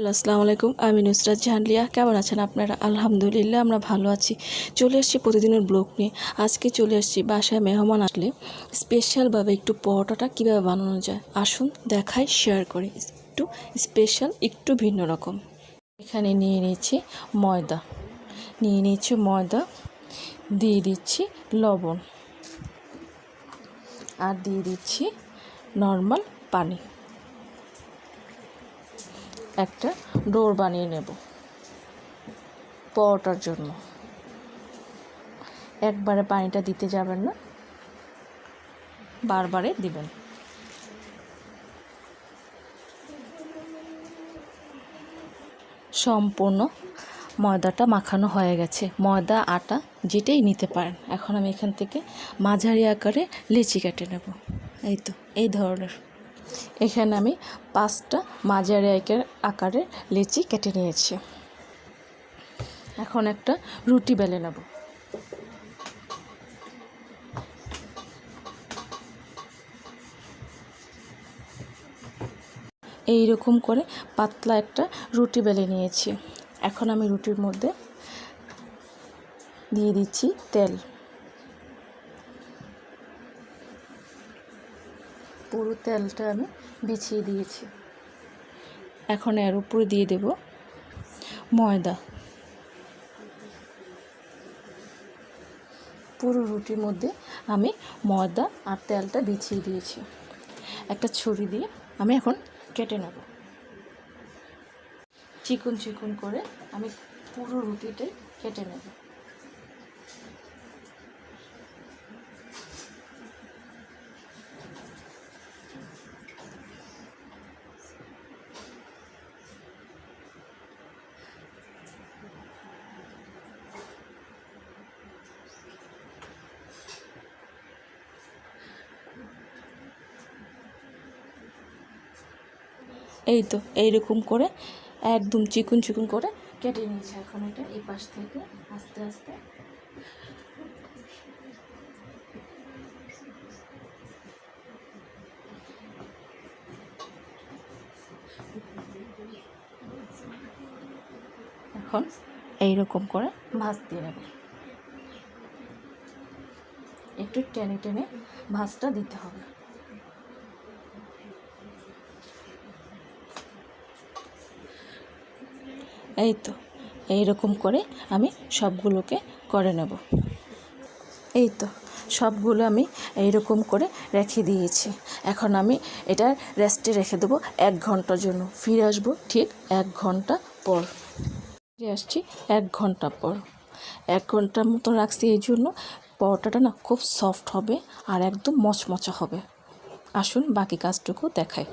Hello, আসসালামু আলাইকুম। আমি নুসরাত জাহানলিয়া। কেমন আছেন আপনারা? আলহামদুলিল্লাহ, আমরা ভালো আছি। চলে আসছি প্রতিদিনের ব্লগ নিয়ে। আজকে চলে আসছি বাসায় মেহমান আসলে স্পেশালভাবে একটু পরোটাটা কীভাবে বানানো যায় আসুন দেখাই শেয়ার করি। একটু স্পেশাল, একটু ভিন্ন রকম। এখানে নিয়ে নিয়েছি ময়দা। নিয়ে নিয়েছি ময়দা। দিয়ে দিচ্ছি লবণ। আর দিয়ে দিচ্ছি নর্মাল পানি। একটা ডোর বানিয়ে নেব পরোটার জন্য। একবারে পানিটা দিতে যাবেন না। বারবারে দিবেন। সম্পূর্ণ ময়দাটা মাখানো হয়ে গেছে। ময়দা, আটা যেটাই নিতে পারেন। এখন আমি এখান থেকে মাঝারি আকারে লিচি কেটে নেব। এই তো, এই ধরনের। এখানে আমি পাঁচটা মাঝারি আকার আকারে লিচি কেটে নিয়েছি। এখন একটা রুটি বেলে নেব। এই রকম করে পাতলা একটা রুটি বেলে নিয়েছি। এখন আমি রুটির মধ্যে দিয়ে দিচ্ছি তেল। পুরো তেলটা আমি বিছিয়ে দিয়েছি। এখন এর উপরে দিয়ে দেব ময়দা। পুরো রুটির মধ্যে আমি ময়দা আর তেলটা বিছিয়ে দিয়েছি। একটা ছুরি দিয়ে আমি এখন কেটে নেব। চিকন চিকন করে আমি পুরো রুটিটাই কেটে নেব। এই তো, এইরকম করে একদম চিকুন চিকুন করে কেটে নিয়েছি এখন এটা এই পাশ থেকে, আস্তে আস্তে। এখন এইরকম করে ভাজ দিয়ে নেব। একটু টেনে টেনে ভাজটা দিতে হবে। এই তো এই রকম করে আমি সবগুলোকে করে নেব। এই তো, সবগুলো আমি এইরকম করে রেখে দিয়েছি। এখন আমি এটা রেস্টে রেখে দেবো এক ঘণ্টার জন্য। ফিরে আসব ঠিক এক ঘণ্টা পর। ফিরে আসছি এক ঘণ্টা পর। এক ঘণ্টার মতো রাখছি এই জন্য পরোটাটা না খুব সফট হবে আর একদম মচমচা হবে। আসুন বাকি কাজটুকু দেখায়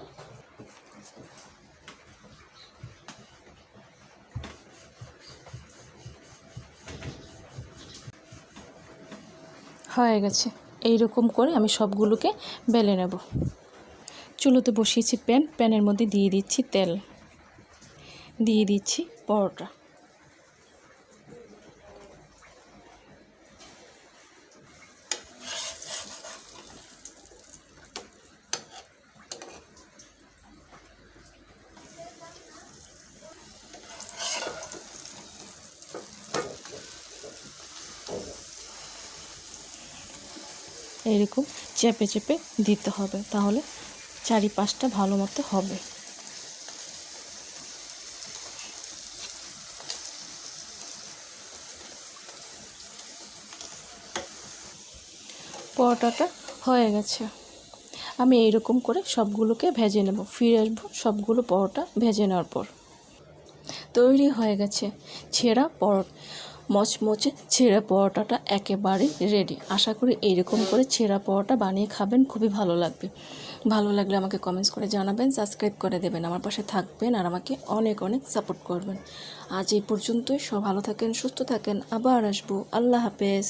হয়ে গেছে। এই রকম করে আমি সবগুলোকে বেলে নেব। চুলোতে বসিয়েছি প্যান। প্যানের মধ্যে দিয়ে দিচ্ছি তেল। দিয়ে দিচ্ছি পরোটা। এরকম চেপে চেপে দিতে হবে, তাহলে চারিপাশটা ভালো মতো হবে। পরোটাটা হয়ে গেছে। আমি এইরকম করে সবগুলোকে ভেজে নেব। ফিরে আসব সবগুলো পরোটা ভেজে নেওয়ার পর। তৈরি হয়ে গেছে ছেঁড়া পরোটা মচমচে ছেঁড়া পরোটাটা একেবারে রেডি আশা করি এইরকম করে ছেঁড়া পরোটা বানিয়ে খাবেন, খুবই ভালো লাগবে। ভালো লাগলে আমাকে কমেন্টস করে জানাবেন সাবস্ক্রাইব করে দেবেন, আমার পাশে থাকবেন আর আমাকে অনেক অনেক সাপোর্ট করবেন। আজ এই পর্যন্তই সব ভালো থাকেন, সুস্থ থাকেন, আবার আসব। আল্লাহ হাফেজ।